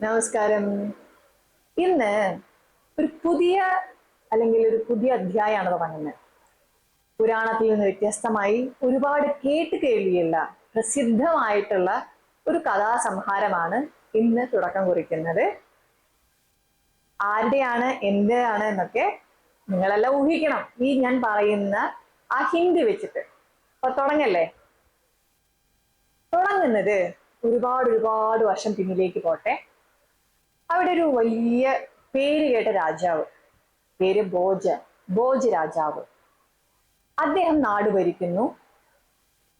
നമസ്കാരം. ഇന്ന് ഒരു പുതിയ അല്ലെങ്കിൽ ഒരു പുതിയ അധ്യായമാണ് തുടങ്ങുന്നത് പുരാണത്തിൽ നിന്ന് വ്യത്യസ്തമായി ഒരുപാട് കേട്ട് കേൾവിയുള്ള പ്രസിദ്ധമായിട്ടുള്ള ഒരു കഥാസംഹാരമാണ് ഇന്ന് തുടക്കം കുറിക്കുന്നത്. ആരുടെയാണ് എന്താണ് എന്നൊക്കെ നിങ്ങളെല്ലാം ഊഹിക്കണം. ഈ ഞാൻ പറയുന്ന ആ ഹിന്ദി വെച്ചിട്ട്. അപ്പൊ തുടങ്ങല്ലേ? തുടങ്ങുന്നത് ഒരുപാട് ഒരുപാട് വർഷം പിന്നിലേക്ക് പോട്ടെ. അവിടെ ഒരു വലിയ പേര് കേട്ട രാജാവ്. പേര് ബോജ ഭോജ് രാജാവ്. അദ്ദേഹം നാട് ഭരിക്കുന്നു.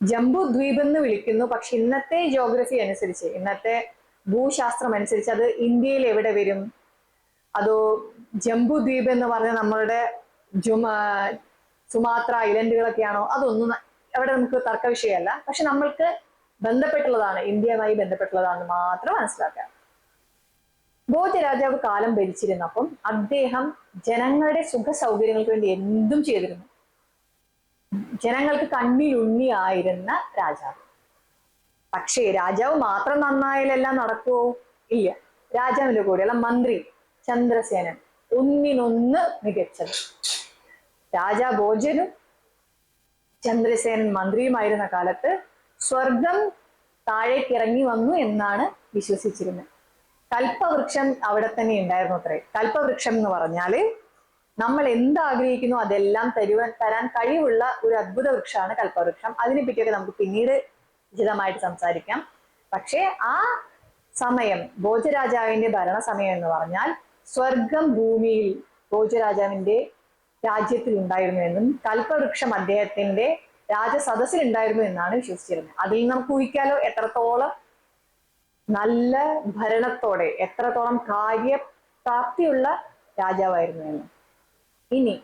ജംബു ദ്വീപ് എന്ന് വിളിക്കുന്നു. പക്ഷെ ഇന്നത്തെ ജോഗ്രഫി അനുസരിച്ച് ഇന്നത്തെ ഭൂശാസ്ത്രം അനുസരിച്ച് അത് ഇന്ത്യയിൽ എവിടെ വരും? അതോ ജംബു ദ്വീപ് എന്ന് പറഞ്ഞ നമ്മളുടെ ജുമ സുമാത്ര ഐലൻഡുകളൊക്കെയാണോ? അതൊന്നും അവിടെ നമുക്ക് തർക്ക വിഷയമല്ല പക്ഷെ നമ്മൾക്ക് ബന്ധപ്പെട്ടുള്ളതാണ് ഇന്ത്യയുമായി ബന്ധപ്പെട്ടുള്ളതാണെന്ന് മാത്രം മനസ്സിലാക്കുക കാലം കാലം ഭരിച്ചിരുന്നപ്പം അദ്ദേഹം ജനങ്ങളുടെ സുഖ സൗകര്യങ്ങൾക്ക് വേണ്ടി എന്തും ചെയ്തിരുന്നു. ജനങ്ങൾക്ക് കണ്ണിലുണ്ണിയായിരുന്ന രാജാവ്. പക്ഷേ രാജാവ് മാത്രം നന്നായാലെല്ലാം നടക്കുവോ ഇല്ല. രാജാവിന്റെ കൂടെയുള്ള മന്ത്രി ചന്ദ്രസേനൻ ഒന്നിനൊന്ന് മികച്ചത്. രാജാ ഭോജനും ചന്ദ്രസേനൻ മന്ത്രിയുമായിരുന്ന കാലത്ത് സ്വർഗം താഴേക്കിറങ്ങി വന്നു എന്നാണ് വിശ്വസിച്ചിരുന്നത്. കൽപ്പവൃക്ഷം അവിടെ തന്നെ ഉണ്ടായിരുന്നു അത്രേ. കൽപ്പവൃക്ഷം എന്ന് പറഞ്ഞാൽ നമ്മൾ എന്ത് ആഗ്രഹിക്കുന്നു അതെല്ലാം തരുവാൻ തരാൻ കഴിവുള്ള ഒരു അത്ഭുത വൃക്ഷമാണ് കൽപ്പവൃക്ഷം. അതിനെ പറ്റിയൊക്കെ നമുക്ക് പിന്നീട് വിശദമായിട്ട് സംസാരിക്കാം. പക്ഷേ ആ സമയം ഭോജരാജാവിന്റെ ഭരണസമയം എന്ന് പറഞ്ഞാൽ സ്വർഗം ഭൂമിയിൽ ഭോജരാജാവിന്റെ രാജ്യത്തിൽ ഉണ്ടായിരുന്നു എന്നും കൽപ്പവൃക്ഷം അദ്ദേഹത്തിന്റെ രാജസദസ്സിൽ ഉണ്ടായിരുന്നു എന്നാണ് വിശ്വസിച്ചിരുന്നത്. അതിൽ നമുക്ക് ഊഹിക്കാലോ എത്രത്തോളം നല്ല ഭരണത്തോടെ എത്രത്തോളം കാര്യപ്രാപ്തിയുള്ള രാജാവായിരുന്നു എന്ന്. ഇനി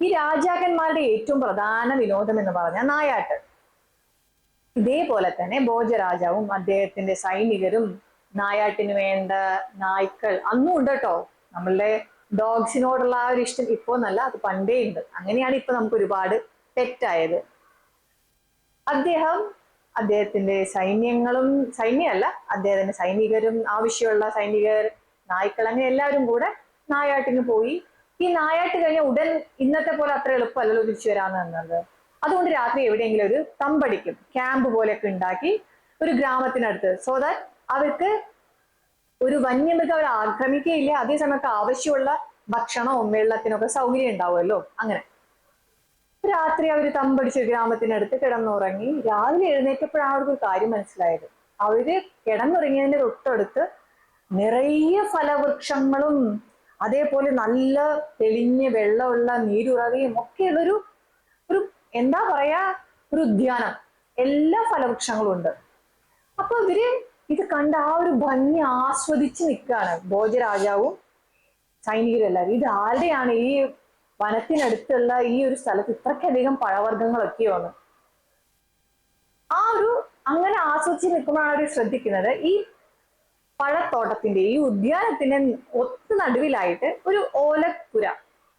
ഈ രാജാക്കന്മാരുടെ ഏറ്റവും പ്രധാന വിനോദം എന്ന് പറഞ്ഞാൽ നായാട്ട്. ഇതേപോലെ തന്നെ ഭോജരാജാവും അദ്ദേഹത്തിന്റെ സൈനികരും നായാട്ടിന് വേണ്ട നായ്ക്കൾ അന്നും ഉണ്ട് കേട്ടോ. നമ്മളുടെ ഡോഗ്സിനോടുള്ള ആ ഒരു ഇഷ്ടം ഇപ്പോ എന്നല്ല അത് പണ്ടേ ഉണ്ട്. അങ്ങനെയാണ് ഇപ്പൊ നമുക്ക് ഒരുപാട് തെറ്റായത്. അദ്ദേഹം അദ്ദേഹത്തിന്റെ സൈന്യങ്ങളും സൈന്യമല്ല അദ്ദേഹത്തിന്റെ സൈനികരും ആവശ്യമുള്ള സൈനികർ നായ്ക്കൾ അങ്ങനെ എല്ലാവരും കൂടെ നായാട്ടിന് പോയി. ഈ നായാട്ട് കഴിഞ്ഞ ഉടൻ ഇന്നത്തെ പോലെ അത്ര എളുപ്പമല്ലല്ലോ തിരിച്ചു വരാമെന്നത് അതുകൊണ്ട് രാത്രി എവിടെയെങ്കിലും ഒരു തമ്പടിക്കും ക്യാമ്പ് പോലെയൊക്കെ ഉണ്ടാക്കി ഒരു ഗ്രാമത്തിനടുത്ത്. സോ ദാറ്റ് അവർക്ക് ഒരു വന്യമൃഗം അവർ ആക്രമിക്കുകയില്ല അതേസമയത്ത് ആവശ്യമുള്ള ഭക്ഷണവും വെള്ളത്തിനൊക്കെ സൗകര്യം ഉണ്ടാവുമല്ലോ അങ്ങനെ. രാത്രി അവർ തമ്പടിച്ച ഗ്രാമത്തിനടുത്ത് കിടന്നുറങ്ങി. രാവിലെ എഴുന്നേറ്റപ്പോഴാണ് അവർക്ക് ഒരു കാര്യം മനസ്സിലായത്. അവർ കിടന്നുറങ്ങിയതിന്റെ തൊട്ടടുത്ത് നിറയെ ഫലവൃക്ഷങ്ങളും അതേപോലെ നല്ല തെളിഞ്ഞ വെള്ളമുള്ള നീരുറവയും ഒക്കെയുള്ളൊരു ഒരു എന്താ പറയാ ഒരു ഉദ്യാനം. എല്ലാ ഫലവൃക്ഷങ്ങളും ഉണ്ട്. അപ്പൊ ഇവർ ഇത് കണ്ട് ആ ഒരു ഭംഗി ആസ്വദിച്ച് നിൽക്കുകയാണ്. ഭോജരാജാവും സൈനികരും എല്ലാവരും. ഇത് ആരുടെയാണ് ഈ വനത്തിനടുത്തുള്ള ഈ ഒരു സ്ഥലത്ത് ഇത്രയ്ക്കധികം പഴവർഗങ്ങളൊക്കെയാണ് ആ ഒരു അങ്ങനെ ആസ്വദിച്ച് നിൽക്കുമ്പോഴാണ് അവർ ശ്രദ്ധിക്കുന്നത്. ഈ പഴത്തോട്ടത്തിന്റെ ഈ ഉദ്യാനത്തിന്റെ ഒത്തു നടുവിലായിട്ട് ഒരു ഓലപ്പുര.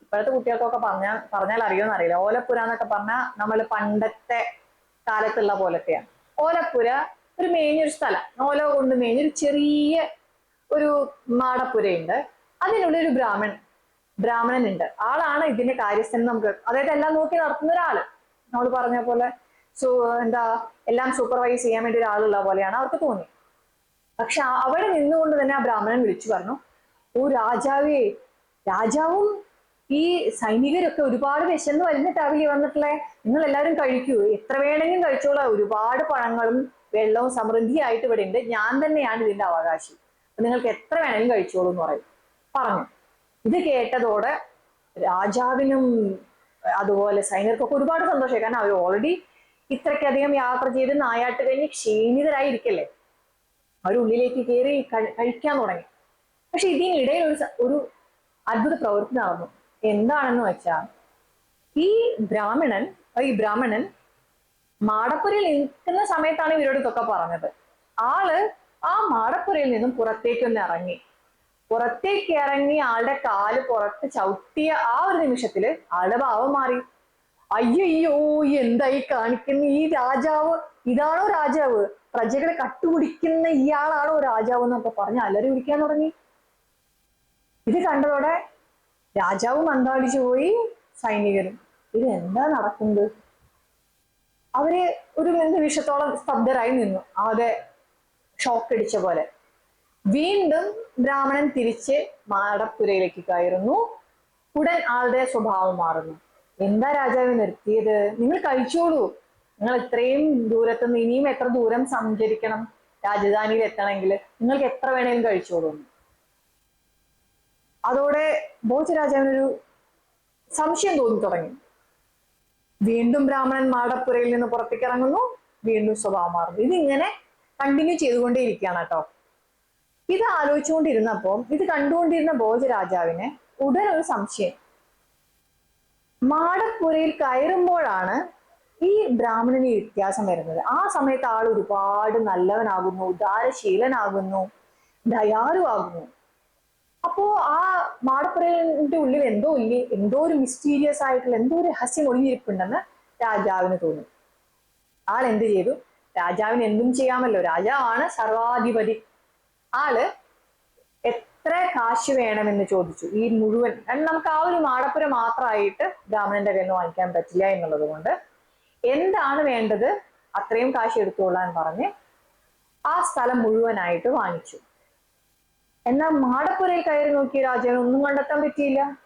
ഇപ്പോഴത്തെ കുട്ടികൾക്കൊക്കെ പറഞ്ഞാൽ പറഞ്ഞാൽ അറിയുമെന്ന് അറിയില്ല. ഓലപ്പുര എന്നൊക്കെ പറഞ്ഞാൽ നമ്മൾ പണ്ടത്തെ കാലത്തുള്ള പോലത്തെയാണ്. ഓലപ്പുര ഒരു മേഞ്ഞൊരു സ്ഥലം. ഓല കൊണ്ട് മേഞ്ഞൊരു ചെറിയ ഒരു മാടപ്പുരയുണ്ട്. അതിനുള്ളിൽ ഒരു ബ്രാഹ്മൺ ബ്രാഹ്മണൻ ഉണ്ട് ആളാണ് ഇതിന്റെ കാര്യസ്ഥൻ നമുക്ക് അതായത് എല്ലാം നോക്കി നടത്തുന്ന ഒരാൾ. നമ്മൾ പറഞ്ഞ പോലെ സൂ എന്താ എല്ലാം സൂപ്പർവൈസ് ചെയ്യാൻ വേണ്ടി ഒരാളുള്ള പോലെയാണ് അവർക്ക് തോന്നി. പക്ഷെ അവിടെ നിന്നുകൊണ്ട് തന്നെ ആ ബ്രാഹ്മണൻ വിളിച്ചു പറഞ്ഞു ഓ രാജാവേ രാജാവും ഈ സൈനികരൊക്കെ ഒരുപാട് വിശന്ന് വരുന്നിട്ടാവില്ലേ വന്നിട്ടുള്ളേ? നിങ്ങൾ എല്ലാവരും കഴിക്കൂ. എത്ര വേണമെങ്കിലും കഴിച്ചോളാം. ഒരുപാട് പഴങ്ങളും വെള്ളവും സമൃദ്ധിയായിട്ട് ഇവിടെ ഉണ്ട് ഞാൻ തന്നെയാണ് ഇതിന്റെ അവകാശി. നിങ്ങൾക്ക് എത്ര വേണമെങ്കിലും കഴിച്ചോളൂ എന്ന് പറയും. പറഞ്ഞു. ഇത് കേട്ടതോടെ രാജാവിനും അതുപോലെ സൈനികർക്കൊക്കെ ഒരുപാട് സന്തോഷമായി. കാരണം അവർ ഓൾറെഡി ഇത്രയ്ക്കധികം യാത്ര ചെയ്ത് നായാട്ട് കഴിഞ്ഞ് ക്ഷീണിതരായിരിക്കല്ലേ? അവരുള്ളിലേക്ക് കയറി കഴിക്കാൻ തുടങ്ങി. പക്ഷെ ഇതിനിടയിൽ ഒരു ഒരു അത്ഭുത പ്രവൃത്തി നടന്നു. എന്താണെന്ന് വെച്ചാൽ ഈ ബ്രാഹ്മണൻ ഈ ബ്രാഹ്മണൻ മാടപ്പുരയിൽ നിൽക്കുന്ന സമയത്താണ് ഇവരോട് ഇതൊക്കെ പറഞ്ഞത്. ആൾ ആ മാടപ്പുരയിൽ നിന്നും പുറത്തേക്കൊന്ന് ഇറങ്ങി. പുറത്തേക്ക് ഇറങ്ങി ആളുടെ കാൽ പുറത്ത് ചവിട്ടിയ ആ ഒരു നിമിഷത്തിൽ ആളുടെ ഭാവം മാറി. അയ്യോ എന്തായി കാണിക്കുന്ന ഈ രാജാവ്? ഇതാണോ രാജാവ്? പ്രജകളെ കട്ടുപിടിക്കുന്ന ഇയാളാണോ രാജാവ് എന്നൊക്കെ പറഞ്ഞ് അലറി വിളിക്കാൻ തുടങ്ങി. ഇത് കണ്ടതോടെ രാജാവും അന്താളിച്ചു പോയി സൈനികരും. ഇത് എന്താ നടക്കുന്നത്? അവർ ഒരു നിമിഷത്തോളം സ്തബ്ധരായി നിന്നു. ആകെ ഷോക്ക് അടിച്ച പോലെ. വീണ്ടും ബ്രാഹ്മണൻ തിരിച്ച് മാടപ്പുരയിലേക്ക് കയറുന്നു. ഉടൻ ആളുടെ സ്വഭാവം മാറുന്നു. എന്താ രാജാവ് നിർത്തിയത്? നിങ്ങൾ കഴിച്ചോളൂ. നിങ്ങൾ ഇത്രയും ദൂരത്തുനിന്ന് ഇനിയും എത്ര ദൂരം സഞ്ചരിക്കണം? രാജധാനിയിൽ എത്തണമെങ്കിൽ നിങ്ങൾക്ക് എത്ര വേണേലും കഴിച്ചോളൂ. അതോടെ ഭോജരാജാവിനൊരു സംശയം തോന്നി തുടങ്ങി. വീണ്ടും ബ്രാഹ്മണൻ മാടപ്പുരയിൽ നിന്ന് പുറത്തേക്ക് ഇറങ്ങുന്നു. വീണ്ടും സ്വഭാവം മാറുന്നു. ഇതിങ്ങനെ കണ്ടിന്യൂ ചെയ്തുകൊണ്ടേയിരിക്കുകയാണ് കേട്ടോ. ഇത് ആലോചിച്ചുകൊണ്ടിരുന്നപ്പോൾ ഇത് കണ്ടുകൊണ്ടിരുന്ന ഭോജരാജാവിന് ഉടൻ ഒരു സംശയം. മാടപ്പുരയിൽ കയറുമ്പോഴാണ് ഈ ബ്രാഹ്മണന് വ്യത്യാസം വരുന്നത്. ആ സമയത്ത് ആൾ ഒരുപാട് നല്ലവനാകുന്നു ഉദാരശീലനാകുന്നു ദയാലുവാകുന്നു. അപ്പോ ആ മാടപ്പുരയുടെ ഉള്ളിൽ എന്തോ ഇല്ല എന്തോ ഒരു മിസ്റ്റീരിയസ് ആയിട്ടുള്ള എന്തോ ഒരു രഹസ്യം ഒളിഞ്ഞിരിപ്പുണ്ടെന്ന് രാജാവിന് തോന്നി. ആൾ എന്ത് ചെയ്തു? രാജാവിന് എന്തും ചെയ്യാമല്ലോ. രാജാവാണ് സർവാധിപതി. ആൾ എത്ര കാശ് വേണമെന്ന് ചോദിച്ചു. ഈ മുഴുവൻ നമുക്ക് ആ ഒരു മാടപ്പുര മാത്രമായിട്ട് ബ്രാഹ്മണന്റെ കയ്യിൽ നിന്ന് വാങ്ങിക്കാൻ പറ്റില്ല എന്നുള്ളത് കൊണ്ട് എന്താണ് വേണ്ടത്? അത്രയും കാശ് എടുത്തോളാൻ പറഞ്ഞ് ആ സ്ഥലം മുഴുവനായിട്ട് വാങ്ങിച്ചു. എന്നാൽ മാടപ്പുരയിൽ കയറി നോക്കിയ രാജാവിന് ഒന്നും കണ്ടെത്താൻ പറ്റിയില്ല.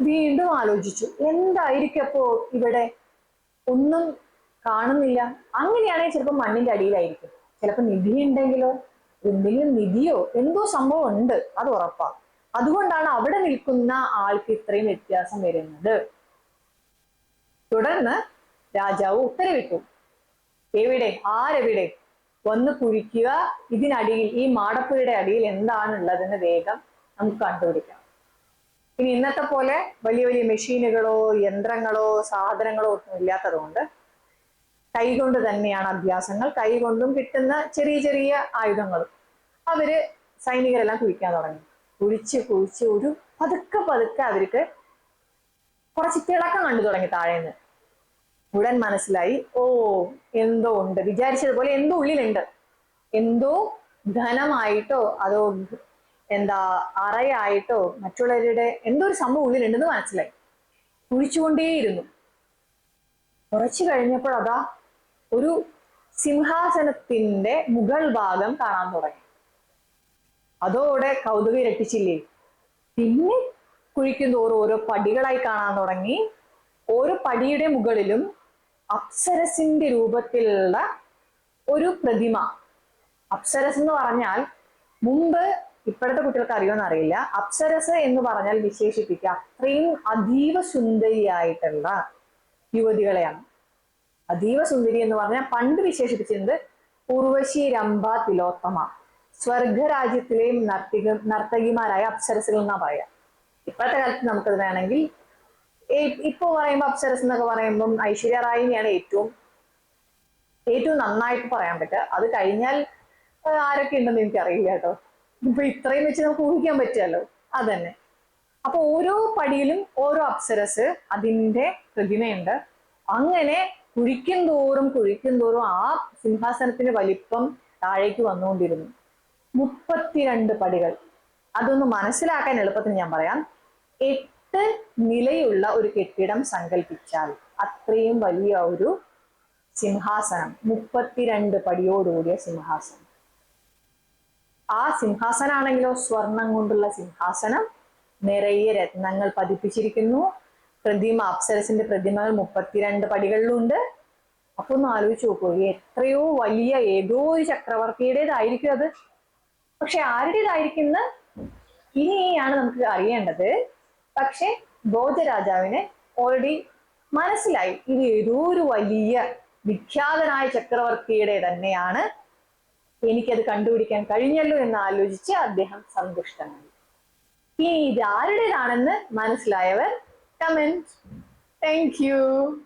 വീണ്ടും ആലോചിച്ചു എന്തായിരിക്കപ്പോ ഇവിടെ? ഒന്നും കാണുന്നില്ല. അങ്ങനെയാണെങ്കിൽ ചിലപ്പോൾ മണ്ണിന്റെ അടിയിലായിരിക്കും. ചിലപ്പോൾ നിധി ഉണ്ടെങ്കിലോ? എന്തെങ്കിലും നിധിയോ എന്തോ സംഭവം ഉണ്ട് അത് ഉറപ്പാ. അതുകൊണ്ടാണ് അവിടെ നിൽക്കുന്ന ആൾക്ക് ഇത്രയും വ്യത്യാസം വരുന്നത്. തുടർന്ന് രാജാവ് ഉത്തരവിട്ടു. എവിടെ? ആരെവിടെ? വന്ന് കുഴിക്കുക. ഇതിനടിയിൽ ഈ മാടപ്പുഴയുടെ അടിയിൽ എന്താണുള്ളതെന്ന് വേഗം നമുക്ക് കണ്ടുപിടിക്കാം. ഇനി ഇന്നത്തെ പോലെ വലിയ വലിയ മെഷീനുകളോ യന്ത്രങ്ങളോ സാധനങ്ങളോ ഒന്നും ഇല്ലാത്തതുകൊണ്ട് കൈകൊണ്ട് തന്നെയാണ് അഭ്യാസങ്ങൾ. കൈകൊണ്ടും കിട്ടുന്ന ചെറിയ ചെറിയ ആയുധങ്ങൾ അവർ സൈനികരെല്ലാം കുഴിക്കാൻ തുടങ്ങി. കുഴിച്ച് കുഴിച്ച് ഒരു പതുക്കെ പതുക്കെ അവർക്ക് കുറച്ച് തിളക്കം കണ്ടു തുടങ്ങി താഴേന്ന്. ഉടൻ മനസ്സിലായി ഓ എന്തോ ഉണ്ട്. വിചാരിച്ചതുപോലെ എന്തോ ഉള്ളിലുണ്ട്. എന്തോ ധനമായിട്ടോ അതോ എന്താ അറയായിട്ടോ മറ്റുള്ളവരുടെ എന്തോ ഒരു സംഭവം ഉള്ളിലുണ്ടെന്ന് മനസ്സിലായി. കുഴിച്ചുകൊണ്ടേയിരുന്നു. കുറച്ചു കഴിഞ്ഞപ്പോൾ അതാ ഒരു സിംഹാസനത്തിന്റെ മുകൾ ഭാഗം കാണാൻ തുടങ്ങി. അതോടെ കൗതുകം ഇരട്ടിച്ചില്ലേ പിന്നെ കുഴിക്കും തോറും ഓരോ പടികളായി കാണാൻ തുടങ്ങി. ഓരോ പടിയുടെ മുകളിലും അപ്സരസിന്റെ രൂപത്തിലുള്ള ഒരു പ്രതിമ. അപ്സരസ് എന്ന് പറഞ്ഞാൽ മുമ്പ് ഇപ്പോഴത്തെ കുട്ടികൾക്ക് അറിയുമെന്ന് അപ്സരസ് എന്ന് പറഞ്ഞാൽ വിശേഷിപ്പിക്കുക. അത്രയും അതീവ സുന്ദരിയായിട്ടുള്ള യുവതികളെയാണ്. അതീവ സുന്ദരി എന്ന് പറഞ്ഞാൽ പണ്ട് വിശേഷിപ്പിച്ചിരുന്നത് ഉർവശി രംഭ തിലോത്തമ. സ്വർഗരാജ്യത്തിലെയും നർത്തിക നർത്തകിമാരായ അപ്സരസുകൾ എന്നാ പറയാ. ഇപ്പോഴത്തെ കാലത്ത് നമുക്കത് വേണമെങ്കിൽ ഇപ്പൊ പറയുമ്പോൾ അപ്സരസ് എന്നൊക്കെ പറയുമ്പം ഐശ്വര്യ റായിനെയാണ് ഏറ്റവും ഏറ്റവും നന്നായിട്ട് പറയാൻ പറ്റുക. അത് കഴിഞ്ഞാൽ ആരൊക്കെ ഉണ്ടെന്ന് എനിക്ക് അറിയില്ല കേട്ടോ. ഇപ്പൊ ഇത്രയും വെച്ച് നമുക്ക് ഊഹിക്കാൻ പറ്റുമല്ലോ. അതന്നെ. അപ്പൊ ഓരോ പടിയിലും ഓരോ അപ്സരസ് അതിന്റെ പ്രതിമയുണ്ട്. അങ്ങനെ കുഴിക്കും തോറും കുഴിക്കും തോറും ആ സിംഹാസനത്തിന്റെ വലിപ്പം താഴേക്ക് വന്നുകൊണ്ടിരുന്നു. മുപ്പത്തിരണ്ട് പടികൾ. അതൊന്ന് മനസ്സിലാക്കാൻ എളുപ്പത്തിന് ഞാൻ പറയാം. എട്ട് നിലയുള്ള ഒരു കെട്ടിടം സങ്കല്പിച്ചാൽ അത്രയും വലിയ ഒരു സിംഹാസനം മുപ്പത്തിരണ്ട് പടിയോടുകൂടിയ സിംഹാസനം. ആ സിംഹാസനാണെങ്കിലോ സ്വർണം കൊണ്ടുള്ള സിംഹാസനം. നിറയെ രത്നങ്ങൾ പതിപ്പിച്ചിരിക്കുന്നു. പ്രതിമ അപ്സരസിന്റെ പ്രതിമകൾ മുപ്പത്തിരണ്ട് പടികളിലുണ്ട്. അപ്പൊ ഒന്ന് ആലോചിച്ച് നോക്കൂ എത്രയോ വലിയ ഏതോ ഒരു ചക്രവർത്തിയുടേതായിരിക്കും അത്. പക്ഷെ ആരുടേതായിരിക്കുന്ന ഇനിയാണ് നമുക്ക് അറിയേണ്ടത്. പക്ഷെ ബോധരാജാവിന് ഓൾറെഡി മനസ്സിലായി ഇത് ഏതോ ഒരു വലിയ വിഖ്യാതനായ ചക്രവർത്തിയുടെ തന്നെയാണ്. എനിക്കത് കണ്ടുപിടിക്കാൻ കഴിഞ്ഞല്ലോ എന്ന് ആലോചിച്ച് അദ്ദേഹം സന്തുഷ്ടനായി. ഇനി ഇത് ആരുടേതാണെന്ന് മനസ്സിലായവർ comment. Thank you.